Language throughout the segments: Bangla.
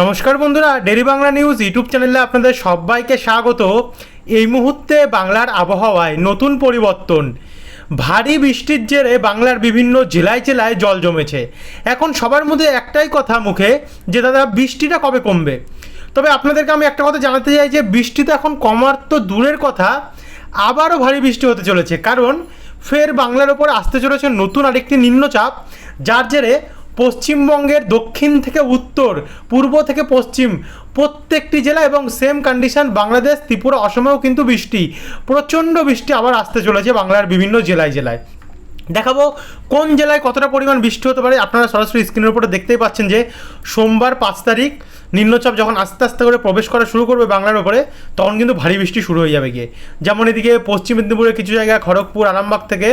নমস্কার বন্ধুরা ডেরি বাংলা নিউজ ইউটিউব চ্যানেলে আপনাদের সবাইকে স্বাগত। এই মুহূর্তে বাংলার আবহাওয়ায় নতুন পরিবর্তন। ভারী বৃষ্টির জেরে বাংলার বিভিন্ন জেলায় জেলায় জল জমেছে। এখন সবার মধ্যে একটাই কথা মুখে, যে দাদা, বৃষ্টিটা কবে কমবে? তবে আপনাদেরকে আমি একটা কথা জানাতে চাই যে, বৃষ্টি তো এখন কমার তো দূরের কথা, আবারও ভারী বৃষ্টি হতে চলেছে। কারণ ফের বাংলার ওপর আসতে চলেছে নতুন আরেকটি নিম্নচাপ, যার জেরে পশ্চিমবঙ্গের দক্ষিণ থেকে উত্তর, পূর্ব থেকে পশ্চিম প্রত্যেকটি জেলা এবং সেম কন্ডিশন বাংলাদেশ, ত্রিপুরা, অসমেও কিন্তু বৃষ্টি। প্রচণ্ড বৃষ্টি আবার আসতে চলেছে বাংলার বিভিন্ন জেলায় জেলায়। দেখাবো কোন জেলায় কতটা পরিমাণ বৃষ্টি হতে পারে। আপনারা সরাসরি স্ক্রিনের উপরে দেখতেই পাচ্ছেন যে সোমবার পাঁচ তারিখ নিম্নচাপ যখন আস্তে আস্তে করে প্রবেশ করা শুরু করবে বাংলার উপরে, তখন কিন্তু ভারী বৃষ্টি শুরু হয়ে যাবে গিয়ে। যেমন এদিকে পশ্চিম মেদিনীপুরের কিছু জায়গায় খড়গপুর, আরামবাগ থেকে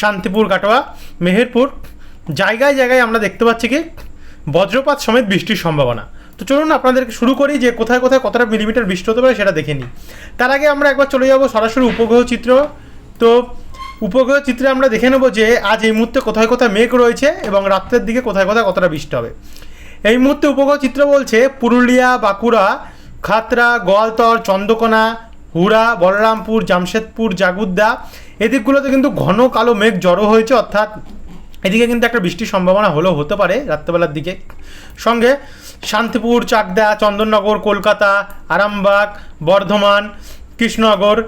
শান্তিপুর, কাটোয়া, মেহেরপুর জায়গায় জায়গায় আমরা দেখতে পাচ্ছি কি? বজ্রপাত সমেত বৃষ্টির সম্ভাবনা। তো চলুন আপনাদেরকে শুরু করি যে কোথায় কোথায় কতটা মিলিমিটার বৃষ্টি হতে পারে সেটা দেখে নিই। তার আগে আমরা একবার চলে যাব সরাসরি উপগ্রহ চিত্র। তো উপগ্রহ চিত্রে আমরা দেখে নেব যে আজ এই মুহূর্তে কোথায় কোথায় মেঘ রয়েছে এবং রাত্রের দিকে কোথায় কোথায় কতটা বৃষ্টি হবে। এই মুহূর্তে উপগ্রহ চিত্র বলছে পুরুলিয়া, বাঁকুড়া, খাতরা, গোয়ালতর, চন্দ্রকোনা, হুড়া, বলরামপুর, জামশেদপুর, জাগুদ্দা। এদিকগুলোতে কিন্তু ঘন কালো মেঘ জড়ো হয়েছে, অর্থাৎ এদিকে কিন্তু একটা বৃষ্টির সম্ভাবনা হলেও হতে পারে রাত্রেবেলার দিকে। সঙ্গে শান্তিপুর, চাকদা, চন্দননগর, কলকাতা, আরামবাগ, বর্ধমান, কৃষ্ণনগর,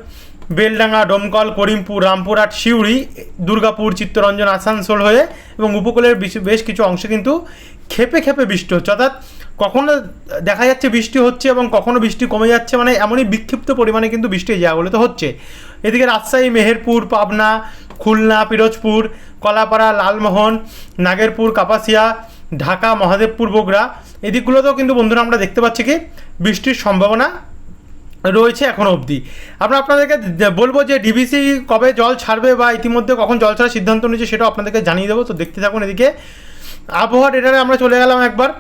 বেলডাঙ্গা, ডোমকল, করিমপুর, রামপুরহাট, সিউড়ি, দুর্গাপুর, চিত্তরঞ্জন, আসানসোল হয়ে এবং উপকূলের বেশ- কিছু অংশে কিন্তু খেপে খেপে বৃষ্টি হচ্ছে। অর্থাৎ কখনো দেখা যাচ্ছে বৃষ্টি হচ্ছে এবং কখনো বৃষ্টি কমে যাচ্ছে মানে এমনই বিক্ষিপ্ত পরিমাণে কিন্তু বৃষ্টি এই জায়গাগুলোতে হচ্ছে। এদিকে রাজশাহী, মেহেরপুর, পাবনা খুলনা, পিরোজপুর, কলাপাড়া, লালমোহন, নাগেরপুর, কাপাসিয়া, ঢাকা, মহাদেবপুর, বগুড়া এদিকগুলোতেও কিন্তু বন্ধুরা আমরা দেখতে পাচ্ছি কি বৃষ্টির সম্ভাবনা রয়েছে এখনও অবধি। আমরা আপনাদেরকে বলব যে ডিবিসি কবে জল ছাড়বে বা ইতিমধ্যে কখন জল ছাড়ার সিদ্ধান্ত নিয়েছে সেটাও আপনাদেরকে জানিয়ে দেবো, তো দেখতে থাকুন এদিকে। আবহাওয়া ডেটারে আমরা চলে গেলাম একবার।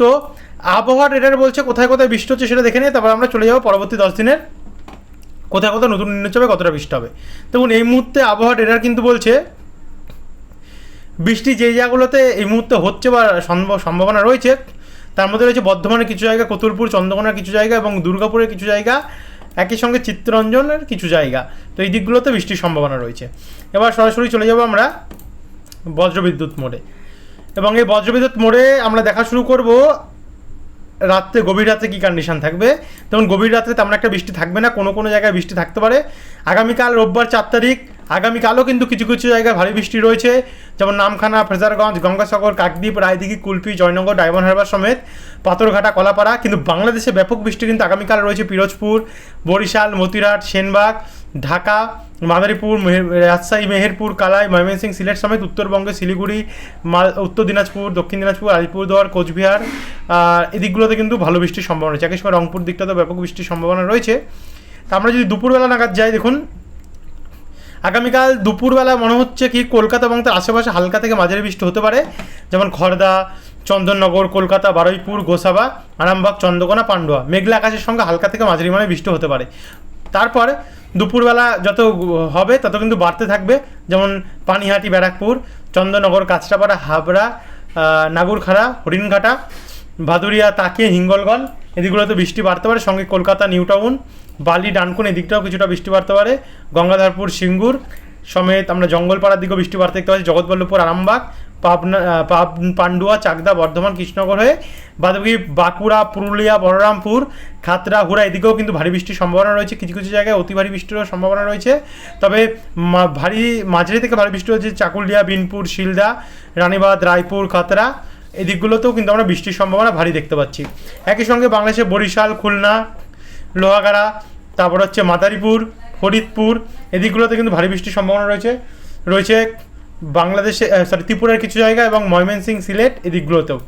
তো আবহাওয়া ডেটারে বলছে কোথায় কোথায় বৃষ্টি হচ্ছে সেটা দেখে নিয়ে তারপর আমরা চলে যাব পরবর্তী দশ দিনের কোথায় কোথায় নতুন নিম্নচাপে কতটা বৃষ্টি হবে? দেখুন, এই মুহূর্তে আবহাওয়া ডেটার কিন্তু বলছে, বৃষ্টি যে জায়গাগুলোতে এই মুহূর্তে হচ্ছে বা সম্ভ- সম্ভাবনা রয়েছে, তার মধ্যে রয়েছে বর্ধমানের কিছু জায়গা, কতুলপুর, চন্দ্রকোনার কিছু জায়গা এবং দুর্গাপুরের কিছু জায়গা, একই সঙ্গে চিত্তরঞ্জনের কিছু জায়গা। তো এই দিকগুলোতে বৃষ্টির সম্ভাবনা রয়েছে। এবার সরাসরি চলে যাব আমরা বজ্রবিদ্যুৎ মোড়ে। এবং এই বজ্রবিদ্যুৎ মোড়ে আমরা দেখা শুরু করব রাত্রে, গভীর রাতে কী কন্ডিশন থাকবে? তেমন গভীর রাতে তেমন একটা বৃষ্টি থাকবে না, কোনো কোনো জায়গায় বৃষ্টি থাকতে পারে। আগামীকাল রোববার চার তারিখ, আগামীকালও কিন্তু কিছু কিছু জায়গায় ভারী বৃষ্টি রয়েছে। যেমন নামখানা ফ্রেজারগঞ্জ গঙ্গাসাগর, কাকদ্বীপ, রায়দিঘি, কুলপি, জয়নগর, ডায়মন্ড হারবার সমেত পাথরঘাটা, কলাপাড়া। কিন্তু বাংলাদেশে ব্যাপক বৃষ্টি কিন্তু আগামীকাল রয়েছে পিরোজপুর, বরিশাল মতিরাট সেনবাগ, ঢাকা, মাদারীপুর রাজশাহী, মেহেরপুর, কালাই, ময়মনসিংহ, সিলেট সমেত উত্তরবঙ্গে, শিলিগুড়ি, মাল, উত্তর দিনাজপুর, দক্ষিণ দিনাজপুর, আলিপুরদুয়ার, কোচবিহার এদিকগুলোতে কিন্তু ভালো বৃষ্টির সম্ভাবনা রয়েছে। একই সময় রংপুর দিকটাতে ব্যাপক বৃষ্টির সম্ভাবনা রয়েছে। তা আমরা যদি দুপুরবেলা নাগাদ যাই, দেখুন আগামীকাল দুপুরবেলা মনে হচ্ছে কি কলকাতা এবং তার আশেপাশে হালকা থেকে মাঝারি বৃষ্টি হতে পারে। যেমন খড়দা চন্দননগর, কলকাতা, বারুইপুর, গোসাবা, আরামবাগ, চন্দ্রকোনা, পান্ডুয়া। মেঘলা আকাশের সঙ্গে হালকা থেকে মাঝারি মানে বৃষ্টি হতে পারে। তারপর দুপুরবেলা যত হবে তত কিন্তু বাড়তে থাকবে। যেমন পানিহাটি, ব্যারাকপুর, চন্দননগর, কাঁচরাপাড়া, হাবড়া নাগুরখাড়া, হরিণঘাটা, ভাদুরিয়া তাকিয়ে হিঙ্গলগঞ্জ, এদিকগুলোতে বৃষ্টি বাড়তে পারে। সঙ্গে কলকাতা নিউ টাউন বালি, ডানকুন এদিকটাও কিছুটা বৃষ্টি বাড়তে পারে। গঙ্গাধারপুর, সিঙ্গুর সমেত আমরা জঙ্গলপাড়ার দিকেও বৃষ্টি বাড়তে দেখতে পাচ্ছি। জগৎবল্লভপুর, আরামবাগ, পাবনা পান্ডুয়া, চাকদা, বর্ধমান, কৃষ্ণনগর হয়ে বাদবাকি বাঁকুড়া, পুরুলিয়া, বলরামপুর, খাতড়া, হুড়া এদিকেও কিন্তু ভারী বৃষ্টির সম্ভাবনা রয়েছে। কিছু কিছু জায়গায় অতি ভারী বৃষ্টিরও সম্ভাবনা রয়েছে। তবে ভারী, মাঝারি থেকে ভারী বৃষ্টি হচ্ছে চাকুলিয়া, বিনপুর, শিলদা রানীবাদ রায়পুর, খাতড়া এদিকগুলোতেও কিন্তু আমরা বৃষ্টির সম্ভাবনা ভারী দেখতে পাচ্ছি। একই সঙ্গে বাংলাদেশে বরিশাল, খুলনা লোহাগাড়া, তারপর হচ্ছে মাদারীপুর, ফরিদপুর, এদিকগুলোতে কিন্তু ভারী বৃষ্টির সম্ভাবনা রয়েছে। রয়েছে বাংলাদেশে সরি ত্রিপুরার কিছু জায়গা এবং ময়মনসিং সিলেট এদিকগুলোতেও।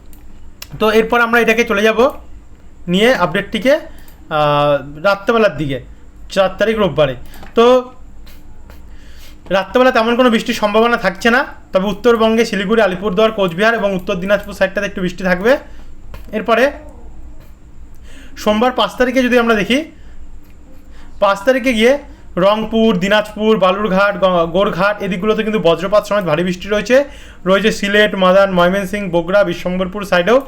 তো এরপর আমরা এটাকে চলে যাব নিয়ে আপডেটটিকে রাত্রেবেলার দিকে, চার তারিখ রোববারে। তো রাত্রেবেলা তেমন কোনো বৃষ্টির সম্ভাবনা থাকছে না, তবে উত্তরবঙ্গে শিলিগুড়ি, আলিপুরদুয়ার, কোচবিহার এবং উত্তর দিনাজপুর সাইডটাতে একটু বৃষ্টি থাকবে। এরপরে সোমবার পাঁচ তারিখে যদি আমরা দেখি, পাঁচ তারিখে গিয়ে রংপুর, দিনাজপুর, বালুরঘাট গোরঘাট এদিকগুলোতে কিন্তু বজ্রপাত সমেত ভারী বৃষ্টি রয়েছে। রয়েছে সিলেট মাদান ময়মনসিংহ, বগুড়া, বিশ্বম্বরপুর সাইডেও।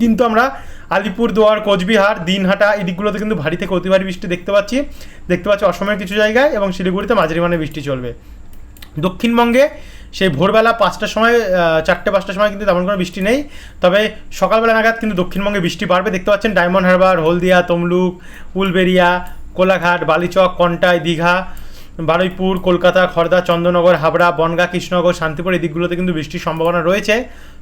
কিন্তু আমরা আলিপুরদুয়ার, কোচবিহার, দিনহাটা এই দিকগুলোতে কিন্তু ভারী থেকে অতি ভারী বৃষ্টি দেখতে পাচ্ছি। দেখতে পাচ্ছি অসমের কিছু জায়গায় এবং শিলিগুড়িতে মাঝারি মানে বৃষ্টি চলবে। দক্ষিণবঙ্গে সেই ভোরবেলা পাঁচটার সময় চারটে পাঁচটার সময় কিন্তু তেমন কোনো বৃষ্টি নেই। তবে সকালবেলা নাগাদ কিন্তু দক্ষিণবঙ্গে বৃষ্টি বাড়বে। দেখতে পাচ্ছেন ডায়মন্ড হারবার, হলদিয়া, তমলুক উলবেরিয়া কোলাঘাট, বালিচক, কন্টাই, দীঘা, বারুইপুর, কলকাতা খড়দা চন্দ্রনগর, হাবড়া, বনগা, কৃষ্ণনগর, শান্তিপুর এই দিকগুলোতে কিন্তু বৃষ্টির সম্ভাবনা রয়েছে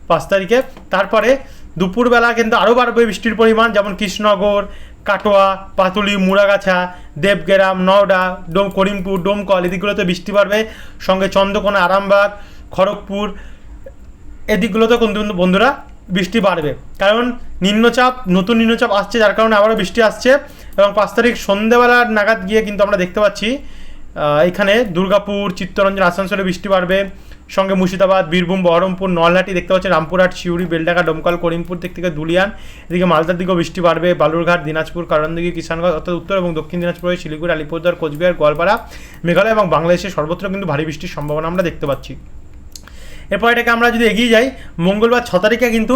পাঁচ তারিখে। তারপরে দুপুরবেলা কিন্তু আরও বাড়বে বৃষ্টির পরিমাণ, যেমন কৃষ্ণনগর কাটোয়া, পাতুলি, মুড়াগাছা, দেবগ্রাম, নওডা, ডোম, করিমপুর, ডোমকল, এদিকগুলোতে বৃষ্টি বাড়বে সঙ্গে চন্দ্রকোনা, আরামবাগ, খড়গপুর, এদিকগুলোতে কিন্তু বন্ধুরা বৃষ্টি বাড়বে। কারণ নিম্নচাপ, নতুন নিম্নচাপ আসছে, যার কারণে আবারও বৃষ্টি আসছে। এবং পাঁচ তারিখ সন্ধেবেলার নাগাদ গিয়ে কিন্তু আমরা দেখতে পাচ্ছি এখানে দুর্গাপুর, চিত্তরঞ্জন, আসানসোলে বৃষ্টি বাড়বে। সঙ্গে মুর্শিদাবাদ, বীরভূম, বহরমপুর, নলহাটি দেখতে পাচ্ছেন, রামপুরহাট শিউড়ি বেলডাকা ডোমকল, করিমপুর দিক থেকে দুলিয়ান। এদিকে মালদার দিকেও বৃষ্টি বাড়বে। বালুরঘাট, দিনাজপুর, কারণদিঘি, কিষানগঞ্জ, অর্থাৎ উত্তর এবং দক্ষিণ দিনাজপুরে শিলিগুড়ি আলিপুরদার কোচবিহার, গোয়ালপাড়া, মেঘালয় এবং বাংলাদেশের সর্বত্র কিন্তু ভারী বৃষ্টির সম্ভাবনা আমরা দেখতে পাচ্ছি। এরপর এটাকে আমরা যদি এগিয়ে যাই, মঙ্গলবার ছ তারিখে কিন্তু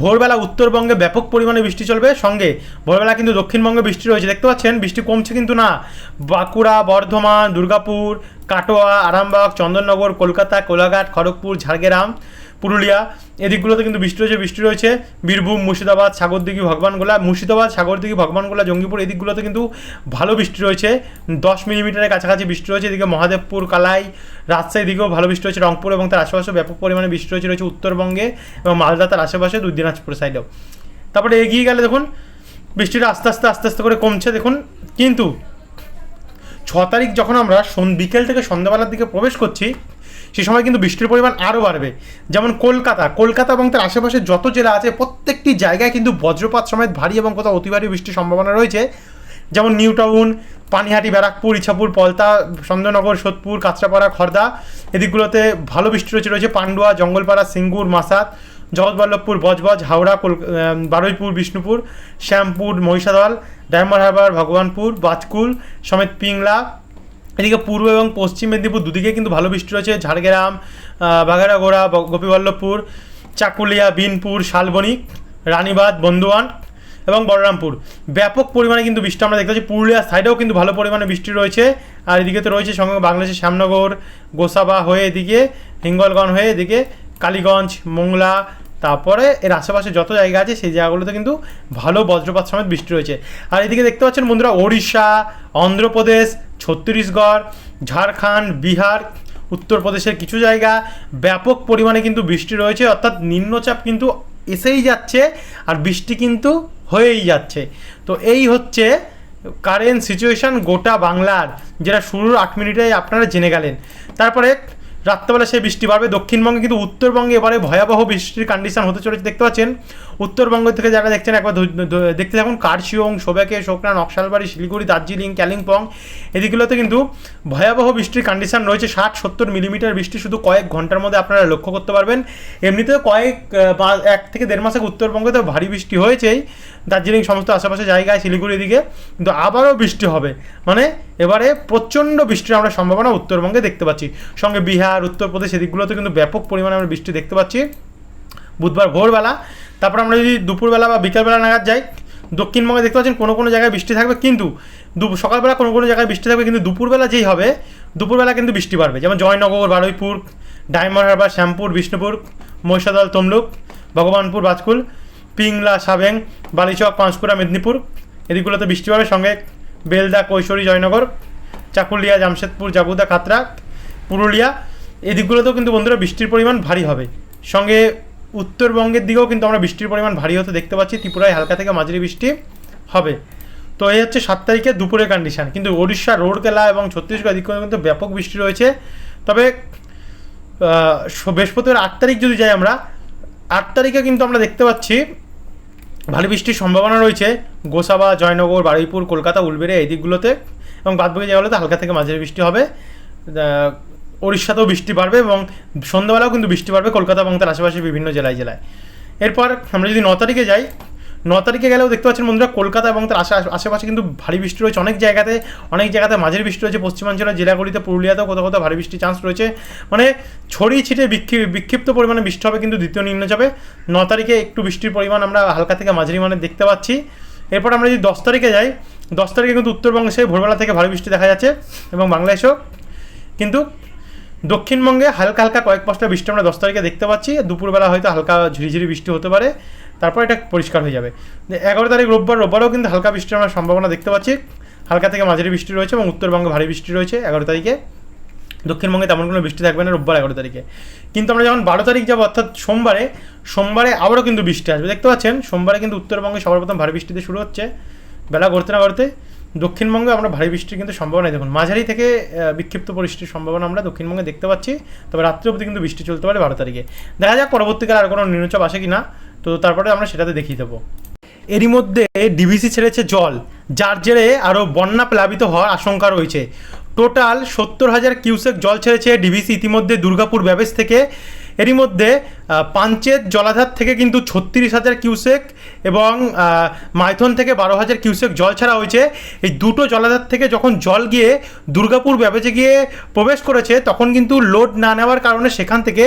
ভোরবেলা উত্তরবঙ্গে ব্যাপক পরিমাণে বৃষ্টি চলবে। সঙ্গে ভোরবেলা কিন্তু দক্ষিণবঙ্গে বৃষ্টি রয়েছে। দেখতে পাচ্ছেন, বৃষ্টি কমছে কিন্তু না। বাঁকুড়া, বর্ধমান, দুর্গাপুর, কাটোয়া, আরামবাগ, চন্দননগর, কলকাতা, কোলাঘাট, খড়গপুর, ঝাড়গ্রাম পুরুলিয়া, এদিকগুলোতে কিন্তু বৃষ্টি রয়েছে বৃষ্টি রয়েছে। বীরভূম, মুর্শিদাবাদ, সাগরদিঘি, ভগবানগোলা, মুর্শিদাবাদ, সাগরদিঘি, ভগবানগোলা, জঙ্গিপুর, এদিকগুলোতে কিন্তু ভালো বৃষ্টি রয়েছে। দশ মিলিমিটারের কাছাকাছি বৃষ্টি রয়েছে, এদিকে মহাদেবপুর, কালাই, রাজশাহী দিকেও ভালো বৃষ্টি রয়েছে, রংপুর এবং তার আশেপাশে ব্যাপক পরিমাণে বৃষ্টি রয়েছে রয়েছে উত্তরবঙ্গে এবং মালদা তার আশেপাশে দুই দিনাজপুর সাইডেও তারপরে এগিয়ে গেলে দেখুন, বৃষ্টিটা আস্তে আস্তে আস্তে আস্তে করে কমছে, দেখুন। কিন্তু ছ তারিখ যখন আমরা বিকেল থেকে সন্ধ্যাবেলার দিকে প্রবেশ করছি সে সময় কিন্তু বৃষ্টির পরিমাণ আরও বাড়বে। যেমন কলকাতা কলকাতা এবং তার আশেপাশে যত জেলা আছে, প্রত্যেকটি জায়গায় কিন্তু বজ্রপাত সমেত ভারী এবং কোথাও অতি ভারী বৃষ্টির সম্ভাবনা রয়েছে। যেমন নিউ টাউন পানিহাটি, ব্যারাকপুর, ইছাপুর, পলতা চন্দ্রনগর সোদপুর, কাঁচরাপাড়া, খর্দা, এদিকগুলোতে ভালো বৃষ্টি রয়েছে রয়েছে পান্ডুয়া, জঙ্গলপাড়া, সিঙ্গুর মাসাত জগৎবল্লভপুর, বজবজ, হাওড়া, কল বারুইপুর, বিষ্ণুপুর, শ্যামপুর, মহিষাদল, ডায়মন্ড হারবার, ভগবানপুর, বাজকুল, সমেত পিংলা এদিকে পূর্ব এবং পশ্চিম মেদিনীপুর দুদিকে কিন্তু ভালো বৃষ্টি রয়েছে। ঝাড়গ্রাম বাঘারাগোড়া গোপীবল্লভপুর, চাকুলিয়া, বিনপুর, শালবনী রানীবাদ বন্ধুয়ান এবং বলরামপুর। ব্যাপক পরিমাণে কিন্তু বৃষ্টি আমরা দেখতে পাচ্ছি। পুরুলিয়ার সাইডেও কিন্তু ভালো পরিমাণে বৃষ্টি রয়েছে। আর এদিকে তো রয়েছে সঙ্গে বাংলাদেশের শ্যামনগর, গোসাবা হয়ে এদিকে, হিঙ্গলগঞ্জ হয়ে এদিকে, কালীগঞ্জ, মোংলা তারপরে এর আশেপাশে যত জায়গা আছে, সেই জায়গাগুলোতে কিন্তু ভালো বজ্রপাত সমেত বৃষ্টি রয়েছে আর এদিকে দেখতে পাচ্ছেন বন্ধুরা, ওড়িশা, অন্ধ্রপ্রদেশ, ছত্তিশগড়, ঝাড়খণ্ড, বিহার, উত্তরপ্রদেশের কিছু জায়গা ব্যাপক পরিমাণে কিন্তু বৃষ্টি রয়েছে, অর্থাৎ নিম্নচাপ কিন্তু এসেই যাচ্ছে আর বৃষ্টি কিন্তু হয়েই যাচ্ছে। তো এই হচ্ছে কারেন্ট সিচুয়েশান গোটা বাংলার, যেটা শুরুর আট মিনিটে আপনারা জেনে গেলেন। তারপরে রাত্রেবেলা সেই বৃষ্টি বাড়বে। দক্ষিণবঙ্গে কিন্তু উত্তরবঙ্গে এবারে ভয়াবহ বৃষ্টির কন্ডিশন হতে চলেছে, দেখতে পাচ্ছেন? উত্তরবঙ্গ থেকে যারা দেখছেন, একবার দেখতে থাকুন কার্শিয়ং সোবেকে শোকনা নকশালবাড়ি শিলিগুড়ি, দার্জিলিং কালিম্পং এদিকগুলোতে কিন্তু ভয়াবহ বৃষ্টির কন্ডিশন রয়েছে। ষাট, সত্তর মিলিমিটার বৃষ্টি শুধু কয়েক ঘণ্টার মধ্যে আপনারা লক্ষ্য করতে পারবেন। এমনিতেও কয়েক এক থেকে দেড় মাসে উত্তরবঙ্গে তো ভারী বৃষ্টি হয়েছেই। দার্জিলিং সমস্ত আশেপাশে জায়গায় শিলিগুড়ি দিকে। কিন্তু আবারও বৃষ্টি হবে। মানে এবারে প্রচণ্ড বৃষ্টির আমরা সম্ভাবনা উত্তরবঙ্গে দেখতে পাচ্ছি। সঙ্গে বিহার, উত্তরপ্রদেশ এদিকগুলোতে কিন্তু ব্যাপক পরিমাণে আমরা বৃষ্টি দেখতে পাচ্ছি। বুধবার ভোরবেলা, তারপর আমরা যদি দুপুরবেলা বা বিকালবেলা নাগাদ যাই, দক্ষিণবঙ্গে দেখতে পাচ্ছেন কোনো কোনো জায়গায় বৃষ্টি থাকবে কিন্তু সকালবেলা কোনো কোনো জায়গায় বৃষ্টি থাকবে কিন্তু দুপুরবেলা যেই হবে, দুপুরবেলা কিন্তু বৃষ্টি বাড়বে। যেমন জয়নগর, বারুইপুর, ডায়মন্ড হারবার, শ্যামপুর, বিষ্ণুপুর, মহিষাদল, তমলুক, ভগবানপুর বাজকুল পিংলা, সাবেং, বালিচক, পাঁশকুড়া, মেদিনীপুর এদিকগুলোতে বৃষ্টি পাবে সঙ্গে বেলদা কৈশোরী জয়নগর, চাকুলিয়া, জামশেদপুর জাবুদা কাতরা, পুরুলিয়া, এদিকগুলোতেও কিন্তু বন্ধুরা বৃষ্টির পরিমাণ ভারী হবে। সঙ্গে উত্তরবঙ্গের দিকেও কিন্তু আমরা বৃষ্টির পরিমাণ ভারী হতে দেখতে পাচ্ছি, ত্রিপুরায় হালকা থেকে মাঝারি বৃষ্টি হবে। তো এই হচ্ছে সাত তারিখে দুপুরের কন্ডিশন কিন্তু ওড়িশা রোডকেলা এবং ছত্তিশগড় এদিকে কিন্তু ব্যাপক বৃষ্টি রয়েছে। তবে বৃহস্পতিবার আট তারিখ যদি যাই আমরা, আট তারিখে কিন্তু আমরা দেখতে পাচ্ছি ভারী বৃষ্টির সম্ভাবনা রয়েছে। গোসাবা, জয়নগর, বারুইপুর, কলকাতা উলবেড়ে এই দিকগুলোতে এবং বাদবাকি জায়গাগুলোতে হালকা থেকে মাঝারি বৃষ্টি হবে। উড়িষ্যাতেও বৃষ্টি বাড়বে এবং সন্ধ্যাবেলাও কিন্তু বৃষ্টি বাড়বে কলকাতা এবং তার আশেপাশে বিভিন্ন জেলায় জেলায়। এরপর আমরা যদি ন তারিখে যাই ন তারিখে গেলেও দেখতে পাচ্ছেন বন্ধুরা কলকাতা এবং তার আশে আশেপাশে কিন্তু ভারী বৃষ্টি রয়েছে। অনেক জায়গাতে অনেক জায়গাতে মাঝের বৃষ্টি রয়েছে। পশ্চিমাঞ্চলের জেলাগুলিতে, পুরুলিয়াতেও কোথাও কোথাও ভারী বৃষ্টির চান্স রয়েছে। মানে ছড়িয়ে ছিটে বিক্ষি- বিক্ষিপ্ত পরিমাণে বৃষ্টি হবে কিন্তু দ্বিতীয় নিম্নচাপে ন তারিখে একটু বৃষ্টির পরিমাণ আমরা হালকা থেকে মাঝারি মানে দেখতে পাচ্ছি। এরপর আমরা যদি দশ তারিখে যাই, দশ তারিখে কিন্তু উত্তরবঙ্গে ভোরবেলা থেকে ভারী বৃষ্টি দেখা যাচ্ছে এবং বাংলাদেশেও। কিন্তু দক্ষিণবঙ্গে হালকা হালকা কয়েক পাঁচটা বৃষ্টি আমরা দশ তারিখে দেখতে পাচ্ছি। দুপুরবেলা হয়তো হালকা ঝিরিঝিরি বৃষ্টি হতে পারে। তারপর এটা পরিষ্কার হয়ে যাবে। এগারো তারিখ রোববার, রোববারও কিন্তু হালকা বৃষ্টির আমরা সম্ভাবনা দেখতে পাচ্ছি। হালকা থেকে মাঝারি বৃষ্টি রয়েছে এবং উত্তরবঙ্গে ভারী বৃষ্টি রয়েছে এগারো তারিখে। দক্ষিণবঙ্গে তেমন কোনো বৃষ্টি থাকবে না রোববার এগারো তারিখে। কিন্তু আমরা যখন বারো তারিখ যাব, অর্থাৎ সোমবারে সোমবারে আবারও কিন্তু বৃষ্টি আসবে। দেখতে পাচ্ছেন, সোমবারে কিন্তু উত্তরবঙ্গে সবার প্রথম ভারী বৃষ্টিতে শুরু হচ্ছে, বেলা করতে না করতে দক্ষিণবঙ্গে আমরা ভারী বৃষ্টির কিন্তু সম্ভাবনা দেখুন। মাঝারি থেকে বিক্ষিপ্ত বৃষ্টির সম্ভাবনা আমরা দক্ষিণবঙ্গে দেখতে পাচ্ছি। তবে রাত্রি অবধি কিন্তু বৃষ্টি চলতে পারে বারো তারিখে। দেখা যাক পরবর্তীকালে আর কোনো নিম্নচাপ আসে কি না তো তারপরে আমরা সেটাতে দেখিয়ে দেবো। এরই মধ্যে ডিভিসি ছেড়েছে জল, যার জেরে আরও বন্যা প্লাবিত হওয়ার আশঙ্কা রয়েছে। টোটাল সত্তর হাজার কিউসেক জল ছেড়েছে ডিভিসি। ইতিমধ্যে দুর্গাপুর ব্যাবেজ থেকে এরই মধ্যে পাঞ্চেত জলাধার থেকে কিন্তু ছত্রিশ হাজার কিউসেক এবং মাইথন থেকে বারো হাজার কিউসেক জল ছাড়া হয়েছে। এই দুটো জলাধার থেকে যখন জল গিয়ে দুর্গাপুর ব্যাবেজে গিয়ে প্রবেশ করেছে, তখন কিন্তু লোড না নেওয়ার কারণে সেখান থেকে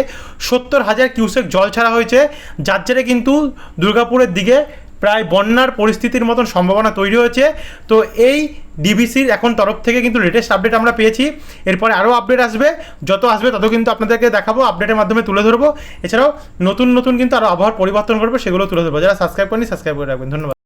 সত্তর হাজার কিউসেক জল ছাড়া হয়েছে। যার জেরে কিন্তু দুর্গাপুরের দিকে প্রায় বন্যার পরিস্থিতির মতন সম্ভাবনা তৈরি হয়েছে। তো এই ডিবিসির এখন তরফ থেকে কিন্তু লেটেস্ট আপডেট আমরা পেয়েছি। এরপরে আরও আপডেট আসবে। যত আসবে তত কিন্তু আপনাদেরকে দেখাবো আপডেটের মাধ্যমে তুলে ধরবো। এছাড়াও নতুন নতুন কিন্তু আরও আবহাওয়ার পরিবর্তন করব সেগুলো তুলে ধরবো। যারা সাবস্ক্রাইব করেনি সাবস্ক্রাইব করে রাখবেন। ধন্যবাদ।